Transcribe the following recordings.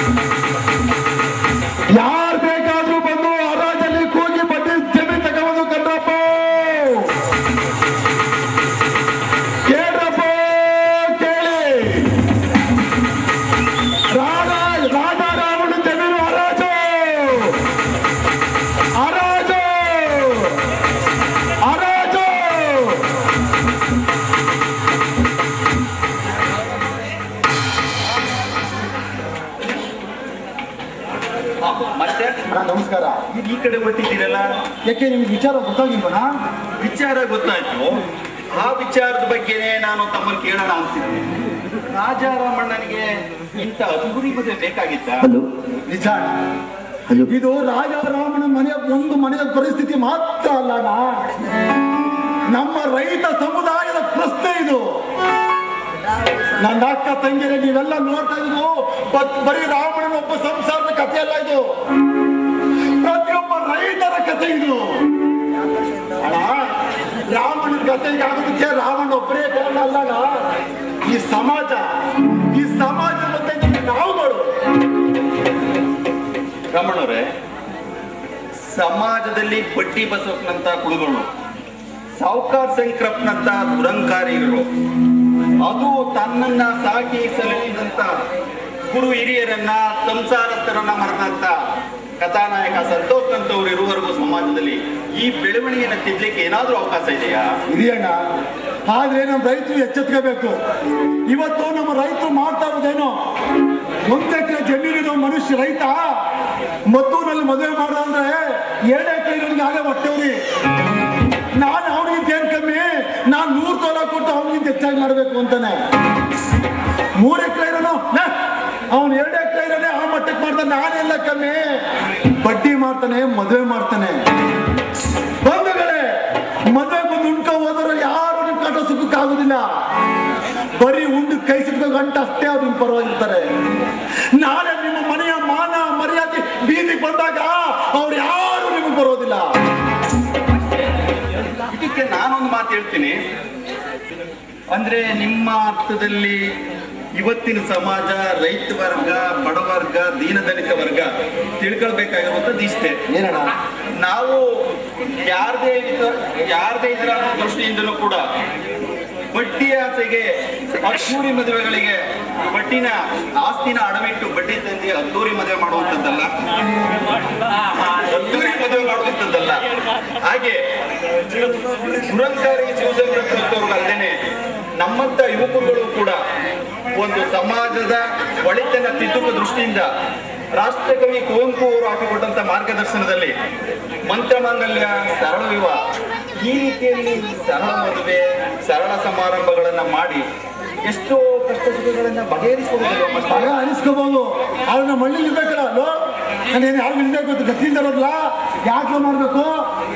ಯಾರು ಕಡೆ ಬಟ್ಟಿದ್ದೀರಲ್ಲ ಯಾಕೆ ನಿಮ್ಗೆ ವಿಚಾರ ಗೊತ್ತಾಗಿಲ್ವ ವಿಚಾರ ಗೊತ್ತಾಯ್ತು. ಆ ವಿಚಾರದ ಬಗ್ಗೆನೇ ನಾನು ತಮ್ಮನ್ನು ಕೇಳೋಣ ಅಂತಿದ್ದೆ. ರಾಜಾರಾಮಣ್ಣನಿಗೆ ಇಂಥ ಅದುಗುರಿ ಮದುವೆ ಬೇಕಾಗಿತ್ತ? ಹಲೋ. ನಿಜ. ಇದು ರಾಜಾರಾಮನ ಮನೆಯ ಒಂದು ಮನೆಯ ಪರಿಸ್ಥಿತಿ ಮಾತ್ರ ಅಲ್ಲ ಅಣ್ಣ. ನಮ್ಮ ರೈತ ಸಮುದಾಯದ ಪ್ರಶ್ನೆ ಇದು. ನನ್ನ ಅಕ್ಕ ತಂಗಿರ ನೀವೆಲ್ಲ ನೋಡ್ತಾ ಇದ್ರು ಬರೀ ರಾವಣನ ಒಬ್ಬ ಸಂಸಾರದ ಕಥೆಯಲ್ಲ ಇದು. ಪ್ರತಿಯೊಬ್ಬ ರೈತರ ಕಥೆ ಇದು. ರಾವಣ ಕಥೆಗೆ ಆಗೋದಕ್ಕೆ ರಾವಣ ಒಬ್ಬರೇ ಕಾರಣ ಅಲ್ಲ ಈ ಸಮಾಜ, ಈ ಸಮಾಜದ ನಾವು ನಾವುಗಳು. ರಮಣವ್ರೆ ಸಮಾಜದಲ್ಲಿ ಬಟ್ಟಿ ಬಸಪ್ನಂತ ಕುಳುಗಳು ಸಾವುಕಾರ್ ಸಂಕ್ರಪ್ನಂತ ದುರಂಕಾರಿಗಳು. ಅದು ತನ್ನನ್ನ ಸಾಕಿ ಸಲಹಿದಂತ ಗುರು ಹಿರಿಯರನ್ನ ಸಂಸಾರಸ್ಥರನ್ನ ಮರೆದಂತ ಕಥಾನಾಯಕ ಸಂತೋಷ್ ಅಂತವ್ರು ಇರುವವರೆಗೂ ಸಮಾಜದಲ್ಲಿ ಈ ಬೆಳವಣಿಗೆನ ತಿದ್ಲಿಕ್ಕೆ ಏನಾದ್ರೂ ಅವಕಾಶ ಇದೆಯಾ? ಇದೆಯಣ್ಣ ಆದ್ರೆ ನಮ್ಮ ರೈತರು ಎಚ್ಚೆತ್ಕೋಬೇಕು. ಇವತ್ತು ನಮ್ಮ ರೈತರು ಮಾಡ್ತಾ ಇರೋದೇನು? ಒಂದ್ ಎಕರೆ ಜಮೀನಿರೋ ಮನುಷ್ಯ ರೈತ ಮತ್ತೂರಲ್ಲಿ ಮದುವೆ ಮಾಡ ಅಂದ್ರೆ ಎರಡು ಎಕರೆ ಇರೋನಿಗೆ ಆಗೇ ಹೊಟ್ಟೆವ್ರಿ. ನಾನು ಅವನಿಗಿಂತ ಏನ್ ಕಮ್ಮಿ? ನಾನು ನೂರು ತೊಲ ಕೊಟ್ಟು ಅವನಿಗಿಂತ ಹೆಚ್ಚಾಗಿ ಮಾಡ್ಬೇಕು ಅಂತಾನೆ. ಮೂರ್ ಎಕರೆ ಇರೋನು ಅವನು ಎರಡು ಎಕರೆ ಇರೋನೆ ಆ ಮಟ್ಟಕ್ಕೆ ಮಾಡ್ತಾನೆ ನಾನೆಲ್ಲ ಕಮ್ಮಿ. ಬಡ್ಡಿ ಮಾಡ್ತಾನೆ, ಮದುವೆ ಮಾಡ್ತಾನೆ. ಬಂಧುಗಳೇ, ಮದುವೆ ಬಂದು ಉಣ್ಕೊ ಹೋದ್ರೆ ಯಾರು ನಿಮ್ ಕಟ ಸುಖಕ್ಕಾಗುದಿಲ್ಲ ಬರೀ ಉಂಡು ಕೈ ಸಿಕ್ಕ ಗಂಟ ಅಷ್ಟೇ ಅದು ಪರವಾಗಿರ್ತಾರೆ ನಾಳೆ ನಿಮ್ಮ ಮನೆಯ ಮಾನ, ಮರ್ಯಾದೆ ಬೀದಿಗೆ ಬಂದಾಗ ಅವ್ರು ಯಾರು ನಿಮ್ಗೆ ಬರೋದಿಲ್ಲ. ಇದಕ್ಕೆ ನಾನೊಂದು ಮಾತು ಹೇಳ್ತೀನಿ. ಅಂದ್ರೆ ನಿಮ್ಮ ಅರ್ಥದಲ್ಲಿ ಇವತ್ತಿನ ಸಮಾಜ ರೈತ ವರ್ಗ ಬಡವರ್ಗ ದೀನದಲಿತ ವರ್ಗ ತಿಳ್ಕೊಳ್ಬೇಕಾಗಿರುವಂತ ಇಷ್ಟೇ ಏನಣ್ಣ? ನಾವು ಯಾರದೇ ಯಾರದೇ ಇದರ ದೃಷ್ಟಿಯಿಂದಲೂ ಕೂಡ ಬಡ್ಡಿ ಆಸೆಗೆ ಅದ್ದೂರಿ ಮದುವೆಗಳಿಗೆ ಬಡ್ಡಿನ ಆಸ್ತಿನ ಅಡವಿಟ್ಟು ಬಡ್ಡಿ ತಂದಿ ಅದ್ದೂರಿ ಮದುವೆ ಮಾಡುವಂಥದ್ದಲ್ಲ. ಅದ್ದೂರಿ ಮದುವೆ ಮಾಡುವಂಥದ್ದಲ್ಲ. ಹಾಗೆ ದುರಂಕಾರಿ ಶಿವಸಂಗ್ರಹವ್ರಿಗೆ ಅಲ್ಲದೆ ನಮ್ಮಂತ ಯುವಕರುಗಳು ಕೂಡ ಒಂದು ಸಮಾಜದ ಒಳಿತನ ತಿದ್ದುವ ದೃಷ್ಟಿಯಿಂದ ರಾಷ್ಟ್ರಕವಿ ಕುವೆಂಪು ಅವರು ಹಾಕಿಕೊಟ್ಟಂತ ಮಾರ್ಗದರ್ಶನದಲ್ಲಿ ಮಂತ್ರಮಾಂಗಲ್ಯ ಸರಳ ವಿವಾಹ ಈ ರೀತಿಯಲ್ಲಿ ಸರಳ ಮದುವೆ ಸರಳ ಸಮಾರಂಭಗಳನ್ನ ಮಾಡಿ ಎಷ್ಟೋ ಕಷ್ಟ ಸುಖಗಳನ್ನ ಬಗೆಹರಿಸಬಹುದು ಅನಿಸ್ಕೋಬಹುದು ಆದ್ರೆ ನಮ್ಮ ಹಳ್ಳಿ ಇರ್ಬೇಕಲ್ಲ ಅಲ್ಲೋ ನಾನೇನು ಯಾರು ಗತಿಯಿಂದ ಇರೋದಿಲ್ಲ? ಯಾಕೆ ಮಾಡ್ಬೇಕು?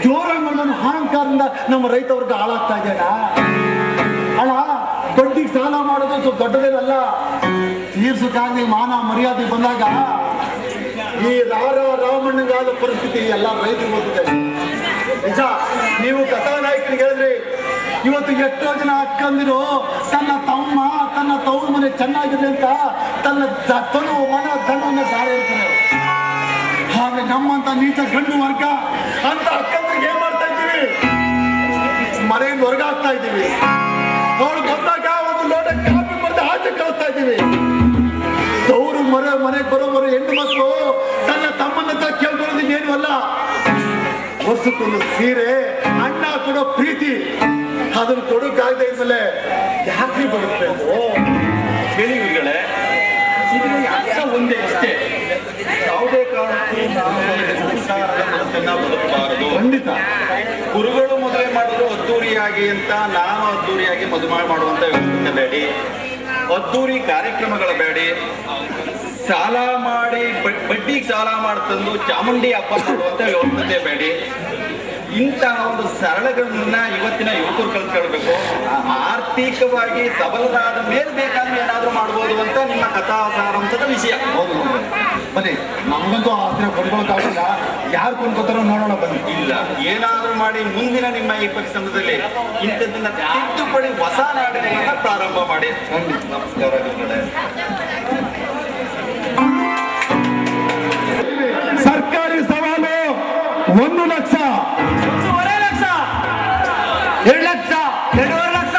ಜೋರಾಗಿ ಮಾಡೋದು ಅಹಂಕಾರದಿಂದ ನಮ್ಮ ರೈತ ವರ್ಗ ಹಾಳಾಗ್ತಾ ಇದೆಯಣ್ಣ ಅಣ್ಣ ಬಡ್ಡಿಗೆ ಸಾಲ ಮಾಡೋದು ದೊಡ್ಡದೇನಲ್ಲ. ತೀರ್ಸಕ್ಕಾಗಿ ಮಾನ ಮರ್ಯಾದೆ ಬಂದಾಗ ಈ ರಾರ ರಾಮಣ್ಣಗಾದ ಪರಿಸ್ಥಿತಿ ಎಲ್ಲ ರೈತರು ಗೊತ್ತಿದೆ ನಿಜ ನೀವು ಕಥಾನಾಯಕರಿಗೆ ಹೇಳಿದ್ರಿ ಇವತ್ತು ಎಷ್ಟೋ ಜನ ಅಕ್ಕಂದಿರು ತನ್ನ ತಮ್ಮ, ತನ್ನ ತವ್ರ ಮನೆ ಚೆನ್ನಾಗಿದೆ ಅಂತ ತನ್ನ ತನು ಮನ ಧನವನ್ನು ದಾರಿ ಇರ್ತಾರೆ ಹಾಗೆ ನಮ್ಮಂತ ನೀಚ ಗಂಡು ವರ್ಗ, ಅಂತ ಅಕ್ಕಂದ್ರಿಗೆ ಏನ್ ಮಾಡ್ತಾ ಇದ್ದೀವಿ? ಮನೆಯಿಂದ ಹೊರಗಾಗ್ತಾ ಇದ್ದೀವಿ. ಅವ್ರು ಬಂದಾಗ ಒಂದು ಲೋಟ ಕಾಫಿ ಮತ್ತೆ ಆಚೆ ಕಳಿಸ್ತಾ ಇದ್ದೀವಿ. ಅವರು ಮನೆ ಮನೆಗೆ ಬರೋವರು ಹೆಣ್ಣು ಮಕ್ಕಳು ತನ್ನ ತಮ್ಮನ ಹತ್ರ ಕೇಳ್ಕೊಳ್ಳೋದು ಏನು ಅಲ್ಲ. ವರ್ಷಕ್ಕೊಂದು ಸೀರೆ, ಅಣ್ಣ ಕೊಡೋ ಪ್ರೀತಿ. ಅದನ್ನು ಕೊಡೋಕ್ಕಾಗದೆ ಇದ್ಮೇಲೆ ಯಾಕೆ ಬರುತ್ತೆ ಅರ್ಥ ಒಂದೇ ಅಷ್ಟೇ? ಯಾವುದೇ ಕಾರಣಕ್ಕೂ ನಾವು ಬದುಕಬಾರದು ಖಂಡಿತ. ಗುರುಗಳು ಮೊದಲೇ ಮಾಡೋದು ಅದ್ದೂರಿಯಾಗಿ ಅಂತ ನಾನು ಅದ್ದೂರಿಯಾಗಿ ಮದುವೆ ಮಾಡುವಂತ ವ್ಯವಸ್ಥೆ ಬೇಡಿ. ಅದ್ದೂರಿ ಕಾರ್ಯಕ್ರಮಗಳ ಬೇಡಿ. ಸಾಲ ಮಾಡಿ ಬಡ್ಡಿ ಬಡ್ಡಿಗೆ ಸಾಲ ಮಾಡ್ತಂದು ಚಾಮುಂಡಿ ಹಬ್ಬ ಮಾಡುವಂತ ವ್ಯವಸ್ಥೆ ಬೇಡಿ. ಇಂತಹ ಒಂದು ಸರಳಗಳನ್ನ ಇವತ್ತಿನ ಯುವಕರು ಕಲ್ತ್ಕೊಳ್ಬೇಕು. ಆರ್ಥಿಕವಾಗಿ ಸಬಲರಾದ ಮೇಲೆ ಬೇಕಾದ್ರೆ ಏನಾದ್ರೂ ಮಾಡ್ಬೋದು ಅಂತ ನಿಮ್ಮ ಕಥಾ ಅಂತದ ವಿಷಯ. ಹೌದು. ಬನ್ನಿ ನಮಗಂತೂ ಆಸ್ತಿನ ಕೊಂಡ್ಕೊಳಕ್ಕಾಗಿಲ್ಲ. ಯಾರು ಕೊಂಡ್ಕೊತಾರೋ ನೋಡೋಣ ಬನ್ನಿ. ಇಲ್ಲ ಏನಾದ್ರೂ ಮಾಡಿ ಮುಂದಿನ ನಿಮ್ಮ ಈ ಪರಿಶ್ರಮದಲ್ಲಿ ಇಂಥದ್ದನ್ನ ತಿದ್ದುಪಡಿ ಹೊಸ ನಾಡಿನ ಪ್ರಾರಂಭ ಮಾಡಿ. ನಮಸ್ಕಾರ ಸರ್ಕಾರಿ ಸವಾಲು ಒಂದು ಲಕ್ಷ ಎರಡು ಲಕ್ಷ ಎರಡೂವರೆ ಲಕ್ಷ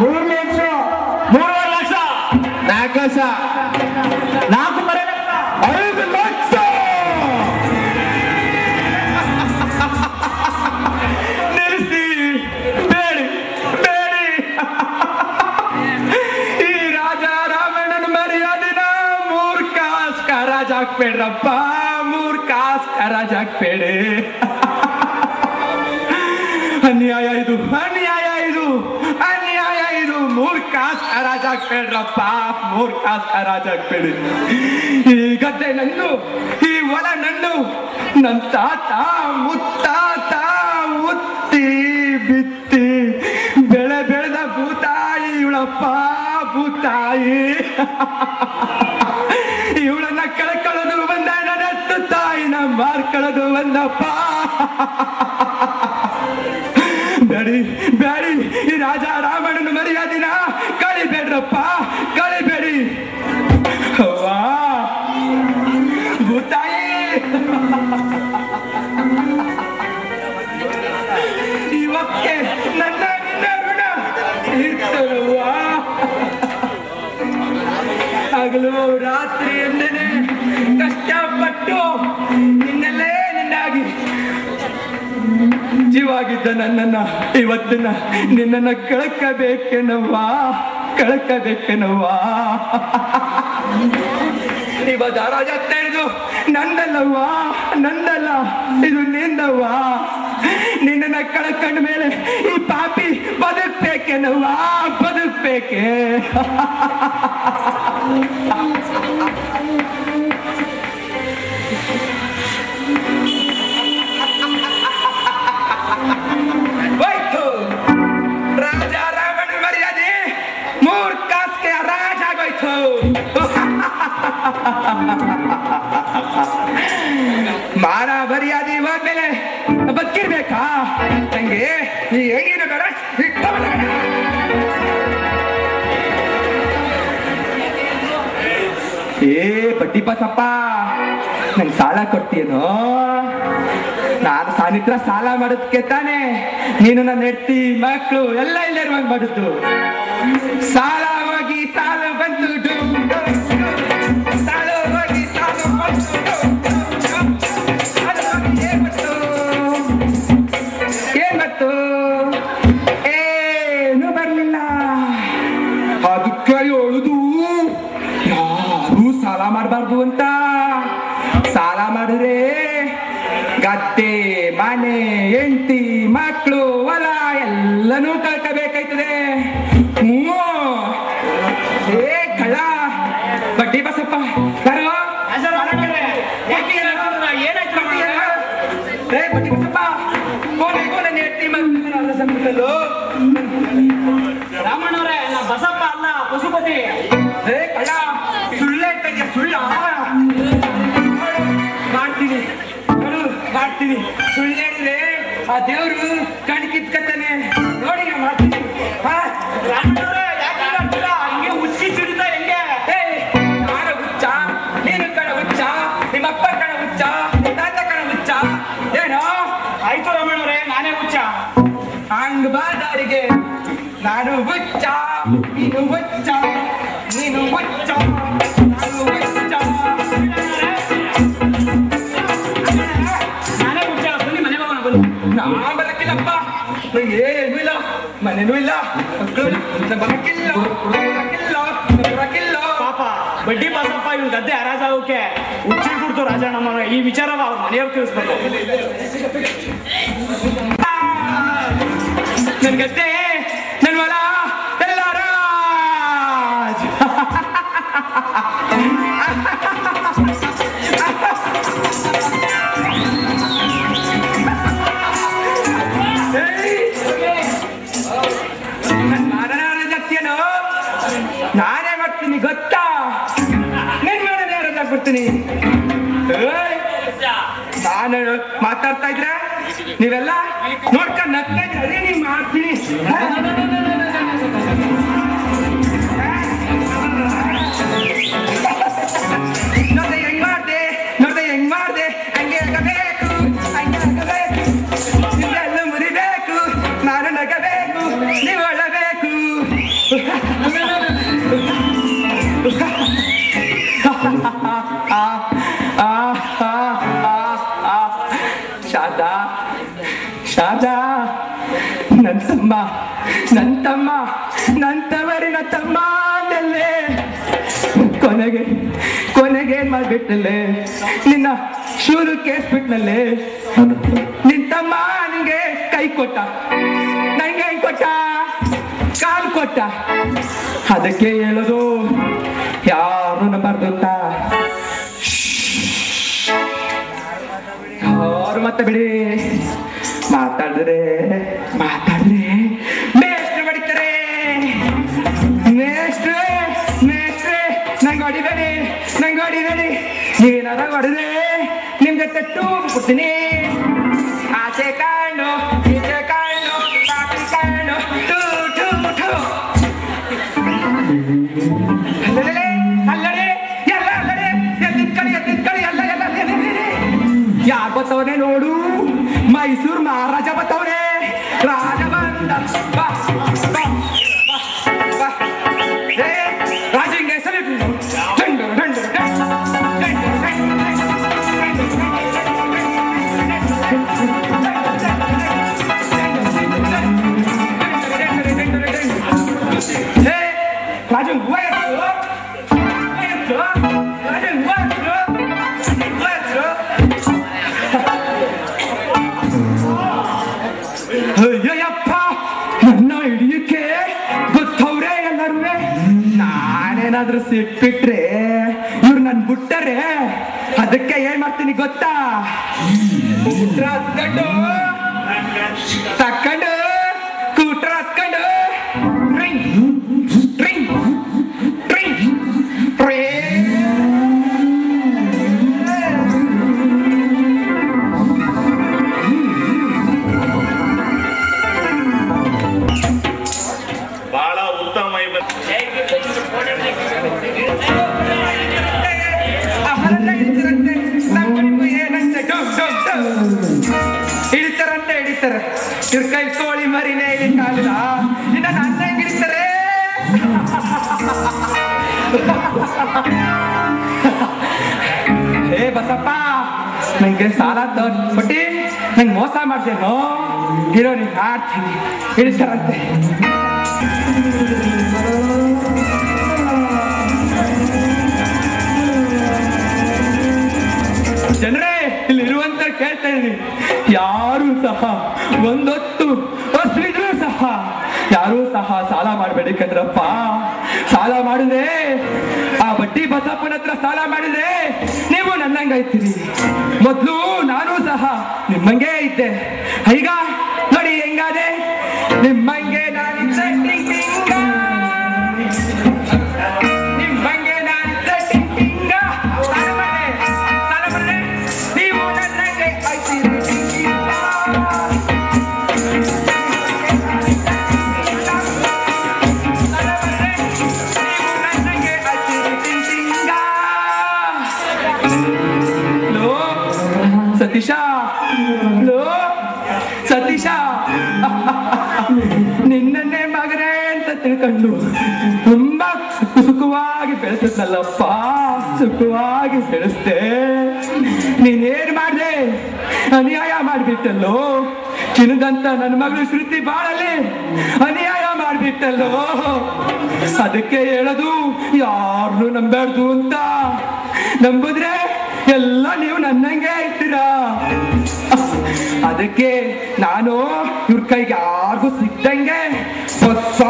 ಮೂರು ಲಕ್ಷ ಮೂರುವರೆ ಲಕ್ಷ ನಾಲ್ಕು ಲಕ್ಷ ನಾಲ್ಕೂವರೆ ಲಕ್ಷ ಐದು ಲಕ್ಷ ನಿಲ್ಲಿಸಿ ಬೇಡಿ ಬೇಡಿ ಈ ರಾಜ ರಾಮಣ್ಣನ ಮರ್ಯಾದಿನ ಮೂರ್ ಕಾಸ್ ಕರಾಜ್ ಹಾಕ್ಬೇಡ್ರಪ್ಪ ಮೂರ್ ಕಾಸ್ ಕರಾಜ್ ಹಾಕ್ಬೇಡಿ ಅನ್ಯಾಯ ಇದು ಅನ್ಯಾಯ ಇದು ಅನ್ಯಾಯ ಇದು. ಮೂರ್ ಕಾಸ್ ಹರಾಜ್ ಹಾಕ್ಬೇಡ್ರಪ್ಪ ಮೂರ್ ಕಾಸ್ ಹರಾಜ್ ಹಾಕ್ಬೇಡಿ ಈ ಗದ್ದೆ ನಂದು, ಈ ಹೊಲ ನಂದು. ನನ್ ತಾತ ಮುತ್ತಾತ ಮುತ್ತಿ ಬಿತ್ತಿ. ಬೆಳೆ ಬೆಳೆದ ಭೂತಾಯಿ, ಇವಳಪ್ಪ ಭೂತಾಯಿ. ಇವಳನ್ನ ಕಳ್ಕೊಳ್ಳೋದು ಬಂದ ನನ್ನ ತಾಯಿನ ಮಾರ್ಕೊಳ್ಳೋದು ಬಂದಪ್ಪ ಬೇಡಿ ಬೇಡಿ ಈ ರಾಜ ರಾಮಣ್ಣನ ಜೀವಾಗಿದ್ದ ನನ್ನನ್ನ, ಇವತ್ತಿನ ನಿನ್ನನ್ನ ಕಳಕಬೇಕೆನವ್ವಾ ಕಳಕಬೇಕೆನವ್ವಾ. ಇವತ್ತು ರಾಜ ಇದು ನಂದಲ್ಲ, ಇದು ನಿಂದವ್ವಾ. ನಿನ್ನನ್ನ ಕಳ್ಕೊಂಡ ಮೇಲೆ ಈ ಪಾಪಿ ಬದುಕ್ಬೇಕೆನವ್ವಾ, ಬದುಕ್ಬೇಕೆ. ಮಾನ ಮರ್ಯಾದೆ ಹೋದ್ಮೇಲೆ ಬದುಕಿರ್ಬೇಕಾ? ನಂಗೆ ಈ ಹೆಂಗಿನ ಬೇಡ ಇಟ್ಟ ಏ, ಬಡ್ಡಿ ಬಸಪ್ಪ, ನಂಗೆ ಸಾಲ ಕೊಡ್ತೀನೋ ನಾನು ಸಾನಿತ್ರ ಸಾಲ ಮಾಡೋದಕ್ಕೆ ತಾನೆ ನೀನು ನನ್ನ ಹೆಡ್ತಿ, ಮಕ್ಕಳು, ಎಲ್ಲ ಇಲ್ಲೇ ಮಾಡಿದ್ದು. ಸಾಲ ಮಾಡಬಾರ್ದು ಅಂತ. ಸಾಲ ಮಾಡಿದ್ರೆ ಗದ್ದೆ ಮನೆ ಹೆಂಡತಿ ಮಕ್ಕಳು ಹೊಲ ಎಲ್ಲನೂ ಕಳ್ಕೋಬೇಕಾಯ್ತದೆ. ಏ ಕಳ್ಳ. ಬಡ್ಡಿ ಬಸಪ್ಪ ಬಡ್ಡಿ ಬಸಪ್ಪ. ಕೊನೆಗೂ ನನ್ನ ಹೆಂಡತಿ ಮಕ್ಕಳು ಸಂಬಂಧದಲ್ಲೂ? ರಾಮಣ್ಣವ್ರೆ ನಾ ಬಸಪ್ಪ ಅಲ್ಲ ಪಶುಪತಿ. ಏ ಸುಳ್ಳ ಮಾಡ್ತೀನಿ? ಮಾಡ್ತೀನಿ. ಸುಳ್ಳು ಹೇಳಿದ್ರೆ ಆ ದೇವ್ರು ಕಣ್ ಕಿತ್ಕತ್ತಾನೆ ನೋಡಿ ಮಾಡ್ತೀನಿ? ಹಿಂಗೆ ಉಚ್ಚಿ ಸಿಡಿತಾ ಹೆಂಗೆ? ಏ, ನಾನು ಹುಚ್ಚ? ನೀನು ಕಣ ಹುಚ್ಚ? ನಿಮ್ಮಪ್ಪ ಕಣ ಹುಚ್ಚ? ತಾತ ಕಣ ಹುಚ್ಚ? ಏನೋ? ಆಯ್ತು ರಾಮಣ್ಣವ್ರೆ ನಾನೇ ಹುಚ್ಚ. ಹಂಗ ಬಾ ದಾರಿಗೆ ನಾನು ಹುಚ್ಚ. ನೀನು ಹುಚ್ಚ. ಬನ್ನಿ ನಾ ಬರಕ್ಕಿಲ್ಲಪ್ಪ ನಂಗೆ ಏನೂ ಇಲ್ಲ ಮನೇನೂ ಇಲ್ಲ ಮಕ್ಕಳು ಬರಕ್ಕಿಲ್ಲ ಬರಕ್ಕಿಲ್ಲ ಬರಕ್ಕಿಲ್ಲ ಪಾಪ ಬಡ್ಡಿ ಪಾಸಪ್ಪ ಇವ್ನ ಗದ್ದೆ ಹರಾಜಾಗೋಕೆ ಹುಚ್ಚಿ ಕೊಡ್ತು ರಾಜಣ್ಣಮ್ಮ ಈ ವಿಚಾರವ ಅವ್ರ ಮನೆಯವ್ರು ತಿಳಿಸ್ಬೇಕು ನನ್ ಗದ್ದೆ ನನ್ ಹೊಲ ಎಲ್ಲ ರಾಜ್ ಏಯ್! ನಾನು ಮಾತಾಡ್ತಾ ಇದ್ರೆ ನೀವೆಲ್ಲ ನೋಡ್ಕೊಂಡು ನಗ್ತಾ ಇದ್ರೆ ಅದೇ ಮಾಡ್ತೀನಿ ತಮ್ಮ ನನ್ನ ತವರಿನ ತಮ್ಮ ಅಂದಲ್ಲೇ ಕೊನೆಗೆ ಕೊನೆಗೆ ಏನ್ ಮಾಡ್ಬಿಟ್ಟಲ್ಲೇ ನಿನ್ನ ಶೂರು ಕೇಸ್ಬಿಟ್ನಲ್ಲೇ ನಿನ್ ತಮ್ಮ ನಿಂಗೆ ಕೈ ಕೊಟ್ಟ. ನಂಗೆ ಹೆಂಗ್ ಕೊಟ್ಟ, ಕಾಲ್ ಕೊಟ್ಟ. ಅದಕ್ಕೆ ಹೇಳೋದು, ಯಾರು ನಂಬಾರ್ದು ಅಂತ. ಅವ್ರು ಮತ್ತೆ ಬಿಡಿ? ಮಾತಾಡಿದ್ರೆ ಮಾತಾಡಿದ್ರೆ ನೀವೇನಾರ ಹೊಡೆದ್ರೆ ನಿಮ್ಗೆ ಜೊತೆ ಟೂಬ್ ಕೊಡ್ತೀನಿ ಆಚೆ ಕಾಣು, ಈಚೆ ಕಾಣು ಪಾಟಿ ಕಾಣು. ಟೂ ಟೂ ಟೂ ಅಲ್ಲಡೆ ಎಲ್ಲ ಅಲ್ಲಡೆ ಕಡೆ ಎಲ್ಲ ಎಲ್ಲ. ಯಾರ್ ಬತ್ತವನೆ ನೋಡು? ಮೈಸೂರು ಮಹಾರಾಜ ಬತ್ತವನೆ. ರಾಜ ಬಂದ. ಅಯ್ಯಯ್ಯಪ್ಪ ನನ್ನ ಹಿಡಿಯಕ್ಕೆ ಗೊತ್ತವ್ರೆ ಎಲ್ಲರೂ ನಾನೇನಾದ್ರೂ ಸಿಟ್ಬಿಟ್ರೆ, ಇವ್ರು ನನ್ ಬಿಟ್ಟರೆ ಅದಕ್ಕೆ ಏನ್ ಮಾಡ್ತೀನಿ ಗೊತ್ತಾ? ಕೂಟ್ರ ಹತ್ಕೊಂಡು ತಕೊಂಡು ಕೂಟ್ರ ಹತ್ಕೊಂಡು. ಹಿಡಿತಾರೆ ಇವ್ರ ಕೈ ಕೋಳಿ ಮರಿನೇ ಹಿಡಿತಾಗಲ್ಲ ಇನ್ನ ನನ್ನ ಹೆಂಗಿರ್ತಾರೆ? ಏ ಬಸಪ್ಪ, ನಂಗೆ ಸಾಲ ಕೊಟ್ಟಿ? ನಂಗೆ ಮೋಸ ಮಾಡ್ತೇನೋ ಇರೋ ನಿಂಗೆ ಆಡ್ತೀನಿ ಇಳಿಸ್ತಾರಂತೆ ಜನರೇ ಇಲ್ಲಿ ಇರುವಂತ ಕೇಳ್ತಾ ಇದೀನಿ. ಯಾರು ಸಹ, ಒಂದೊತ್ತು ಹಸಿದ್ರು ಸಹ, ಯಾರೂ ಸಹ ಸಾಲ ಮಾಡಬೇಡಿ ಕಣ್ರಪ್ಪ ಸಾಲ ಮಾಡಿದ್ರೆ, ಆ ಬಡ್ಡಿ ಬಸಪ್ಪನ ಹತ್ರ ಸಾಲ ಮಾಡಿದ್ರೆ ನೀವು ನನ್ನಂಗಾಯ್ತೀರಿ ಮೊದ್ಲು ನಾನು ಸಹ ನಿಮ್ಮಂಗೆ ಇದ್ದೆ. ಈಗ ನೋಡಿ ಹೆಂಗಾದೆ? ನಿಮ್ಮಂಗೆ ಬೆಳೆಸಿದ್ನಲ್ಲಪ್ಪ ಸುಖವಾಗಿ ಬೆಳೆಸ್ದೆ. ನೀನೇನ್ ಮಾಡ್ದೆ? ಅನ್ಯಾಯ ಮಾಡ್ಬಿಟ್ಟಲ್ಲೋ? ಚಿನ್ನದಂತ ನನ್ನ ಮಗಳು ಶ್ರುತಿ ಬಾಳಲ್ಲಿ. ಅನ್ಯಾಯ ಮಾಡ್ಬಿಟ್ಟಲ್ಲೋ? ಅದಕ್ಕೆ ಹೇಳೋದು ಯಾರು ನಂಬಾರ್ದು ಅಂತ. ನಂಬುದ್ರೆ ಎಲ್ಲ ನೀವು ನನ್ನಂಗೆ ಇರ್ತೀರಾ? ಅದಕ್ಕೆ ನಾನು ಇವ್ರ ಕೈಗೆ ಯಾರಿಗೂ ಸಿಕ್ದಂಗೆ ಬಸ್ಸ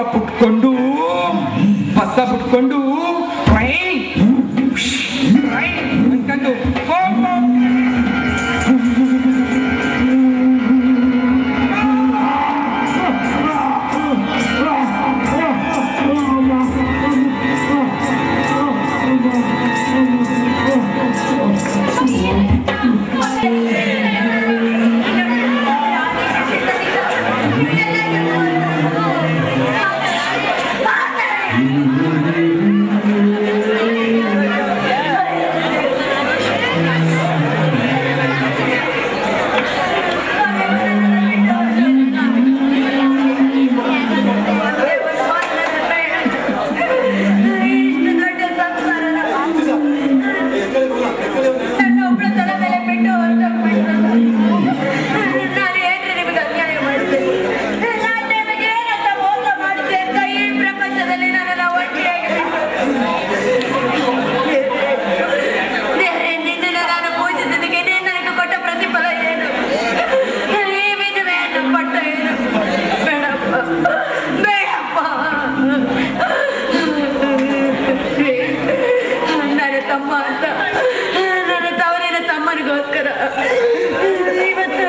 ಇವತ್ತು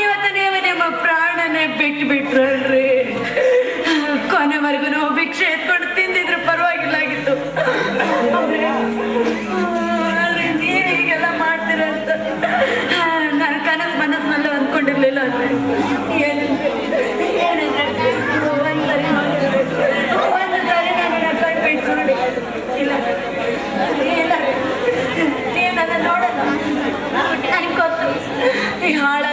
ಇವತ್ತು ನೀವು ನಿಮ್ಮ ಪ್ರಾಣನೇ ಬಿಟ್ಟು ಬಿಟ್ರಲ್ರಿ ಕೊನೆವರೆಗೂ ಭಿಕ್ಷೆ ಎತ್ಕೊಂಡು ತಿಂದಿದ್ರು ಪರವಾಗಿಲ್ಲ ಆಗಿತ್ತು. ಹೀಗೆಲ್ಲ ಮಾಡ್ತೀರ ಅಂತ. ನಾನು ಕನಸು ಮನಸ್ಸಿನಲ್ಲೂ ಅಂದ್ಕೊಂಡಿರ್ಲಿಲ್ಲ ಅಂದ್ರೆ. ಇಲ್ಲ. ಇಲ್ಲ. ನೀನು ನೋಡೋಣ hard